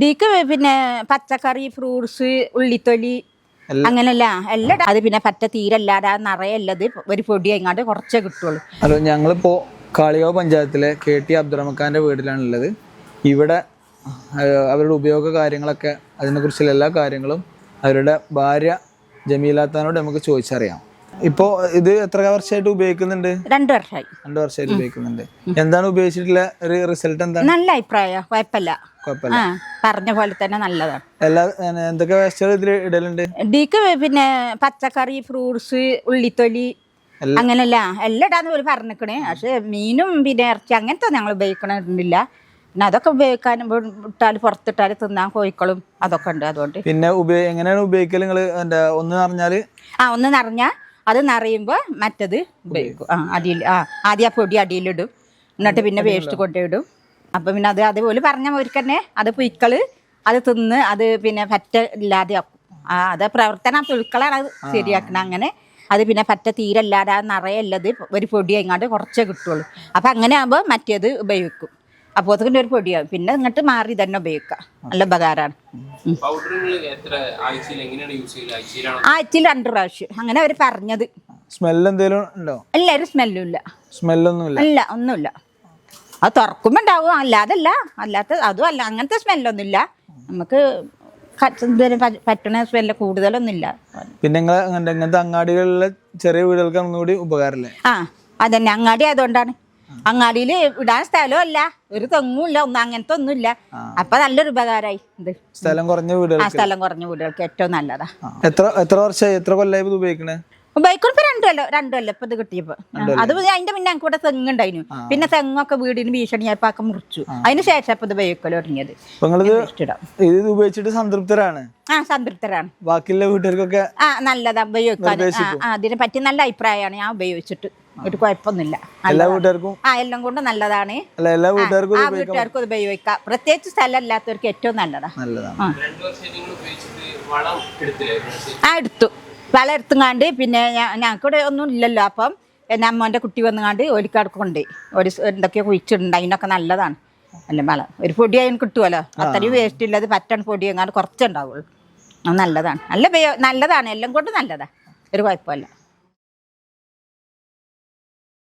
ഡീക്ക് പിന്നെ പച്ചക്കറി ഫ്രൂട്ട്സ് ഉള്ളിത്തൊലി അങ്ങനല്ല എല്ലാം. അത് പിന്നെ പറ്റ തീരല്ലാതെ നിറയല്ലത്. ഒരു പൊടി എങ്ങാണ്ട് കുറച്ചേ കിട്ടുള്ളൂ. ഹലോ ഞങ്ങളിപ്പോ കാളികാവ് പഞ്ചായത്തിലെ കെ ടി അബ്ദുറഹ്മാന്റെ വീട്ടിലാണ് ഉള്ളത് ഇവിടെ അവരുടെ ഉപയോഗ കാര്യങ്ങളൊക്കെ അതിനെക്കുറിച്ചുള്ള എല്ലാ കാര്യങ്ങളും അവരുടെ ഭാര്യ ജമീലാത്താനോട് നമുക്ക് ചോദിച്ചറിയാം. ഇപ്പോൾ ഇത് എത്ര വർഷമായിട്ട് ഉപയോഗിക്കുന്നുണ്ട്? രണ്ടു വർഷമായി രണ്ടു വർഷമായിട്ട് ഉപയോഗിക്കുന്നുണ്ട്. എന്താണ് ഉപയോഗിച്ചിട്ടുള്ള ഒരു റിസൾട്ട് എന്താണ്? നല്ല അഭിപ്രായം. കുഴപ്പമില്ല. പറഞ്ഞ പോലെ തന്നെ നല്ലതാണ്. എല്ലാ എന്തൊക്കെ വേസ്റ്റുകൾ ഇതിൽ ഇടലുണ്ട്? ഡീക്ക് പിന്നെ പച്ചക്കറി ഫ്രൂട്ട്സ് ഉള്ളിത്തൊലി അങ്ങനല്ല എല്ലാം ഇടാന്ന് പോലും പറഞ്ഞിക്കണേ. പക്ഷെ മീനും പിന്നെ ഇറച്ചി അങ്ങനത്തെ ഞങ്ങൾ ഉപയോഗിക്കണില്ല പിന്നെ അതൊക്കെ ഉപയോഗിക്കാൻ ഇട്ടാൽ പുറത്തിട്ടാൽ തിന്നാൻ കോഴിക്കളും അതൊക്കെ ഉണ്ട്. അതുകൊണ്ട് പിന്നെ എങ്ങനെയാണ് ഉപയോഗിക്കൽ നിങ്ങൾ ഒന്ന് നിറഞ്ഞാൽ ആ ഒന്ന് നിറഞ്ഞാൽ അത് നിറയുമ്പോൾ മറ്റത് ഉപയോഗിക്കും. ആ അടിയിൽ ആ ആദ്യം ആ പൊടി അടിയിലിടും. എന്നിട്ട് പിന്നെ വേസ്റ്റ് കൊണ്ടിടും അപ്പം പിന്നെ അത് അതുപോലെ പറഞ്ഞ അവർക്ക് തന്നെ അത് പുയ്ക്കൾ അത് തിന്ന് അത് പിന്നെ പറ്റ ഇല്ലാതെ ആക്കും. ആ അത് പ്രവർത്തന പുഴുക്കളാണ് അത് ശരിയാക്കണം അങ്ങനെ. അത് പിന്നെ പറ്റ തീരല്ലാതെ ആ നിറയല്ലത് ഒരു പൊടി എങ്ങാണ്ട് കുറച്ചേ കിട്ടുള്ളൂ. അപ്പം അങ്ങനെ ആകുമ്പോൾ മറ്റേത് ഉപയോഗിക്കും. അപ്പോൾ അതിന്റെ ഒരു പൊടിയാവും പിന്നെ ഇങ്ങോട്ട് മാറി തന്നെ ഉപയോഗിക്കാം. നല്ല ഉപകാരമാണ് ആഴ്ചയിൽ എങ്ങനെയാണ് യൂസ് ചെയ്യുന്നത് ആഴ്ചയിലാണോ? ആഴ്ചയിൽ രണ്ട് പ്രാവശ്യം. അങ്ങനെ അവർ പറഞ്ഞത്. സ്മെല്ല് എന്തെങ്കിലും ഉണ്ടോ? എല്ലാവരും സ്മെല്ലും ഇല്ല. സ്മെല്ലൊന്നുമില്ല ഇല്ല. ഒന്നുമില്ല. അത് തുറക്കുമ്പോൾ ഉണ്ടാവും അല്ലാതല്ല. അല്ലാത്ത അതും അല്ല. അങ്ങനത്തെ സ്മെല്ലൊന്നുമില്ല നമുക്ക് പറ്റണ സ്മെല്ല് കൂടുതലൊന്നുമില്ല പിന്നെ ഇങ്ങനത്തെ അങ്ങാടികളിലെ ചെറിയ വീടുകൾക്ക് ഒന്നുകൂടി ഉപകാരമല്ലേ ആ അതന്നെ. അങ്ങാടി ആയതുകൊണ്ടാണ്. അങ്ങാടിയിൽ ഇടാൻ സ്ഥലമല്ല ഒരു തെങ്ങും ഇല്ല ഒന്നും അങ്ങനത്തെ ഒന്നുമില്ല. അപ്പൊ നല്ലൊരു ഉപകാരമായി ഇത്. സ്ഥലം കുറഞ്ഞ ആ വീടുകൾ സ്ഥലം കുറഞ്ഞ വീടുകൾക്ക് ഏറ്റവും നല്ലതാ. എത്ര എത്ര വർഷമായി എത്ര കൊല്ലായി ഇത് ഉപയോഗിക്കണേ? ഉപയോഗിക്കും ഇപ്പൊ രണ്ടു കൊല്ലം രണ്ടു കൊല്ലം ഇപ്പൊ ഇത് കിട്ടിയപ്പോ. അത് അതിന്റെ പിന്നെ ഞങ്ങൾക്ക് ഇവിടെ തെങ്ങുണ്ടായിരുന്നു പിന്നെ തെങ്ങൊക്കെ വീടിന് ഭീഷണിയായപ്പോ മുറിച്ചു. അതിന് ശേഷം ഇപ്പൊ ഇത് ഉപയോഗിക്കൽ തുടങ്ങിയത്. ഇത് ഉപയോഗിച്ചിട്ട് സംതൃപ്തരാണ്? ആ സംതൃപ്തരാണ്. ബാക്കിയുള്ള വീട്ടുകാർക്കൊക്കെ ആ നല്ലതാ ഉപയോഗിക്കാൻ. അതിനെ പറ്റി നല്ല അഭിപ്രായമാണ് ഞാൻ ഉപയോഗിച്ചിട്ട്. ഒരു കുഴപ്പമൊന്നുമില്ല. എല്ലാ. വീട്ടുകാർക്കും? ആ എല്ലാം കൊണ്ട് നല്ലതാണ്. എല്ലാ വീട്ടുകാർക്കും ആ വീട്ടുകാർക്കും ഇത് ഉപയോഗിക്കാം. പ്രത്യേകിച്ച് സ്ഥലം ഇല്ലാത്തവർക്ക് ഏറ്റവും നല്ലതാ. നല്ലതാണ്. ആ. എടുത്തു. വല എടുത്തുങ്ങാണ്ട് പിന്നെ ഞങ്ങൾക്കിവിടെ ഒന്നും ഇല്ലല്ലോ. അപ്പം എന്റെ അമ്മന്റെ കുട്ടി വന്നുങ്ങാണ്ട് ഒലിക്കാട് കൊണ്ട്. ഒരു എന്തൊക്കെയോ കുഴിച്ചിട്ടുണ്ട് അതിനൊക്കെ നല്ലതാണ്. അല്ല വളം. ഒരു പൊടി അതിന് കിട്ടുമല്ലോ അത്രയും വേസ്റ്റ് ഇല്ലാതെ പറ്റണ പൊടി എങ്ങാണ്ട് കുറച്ചുണ്ടാവുള്ളൂ നല്ലതാണ്. നല്ല നല്ലതാണ്. എല്ലാം കൊണ്ട് നല്ലതാണ് ഒരു കുഴപ്പമില്ല.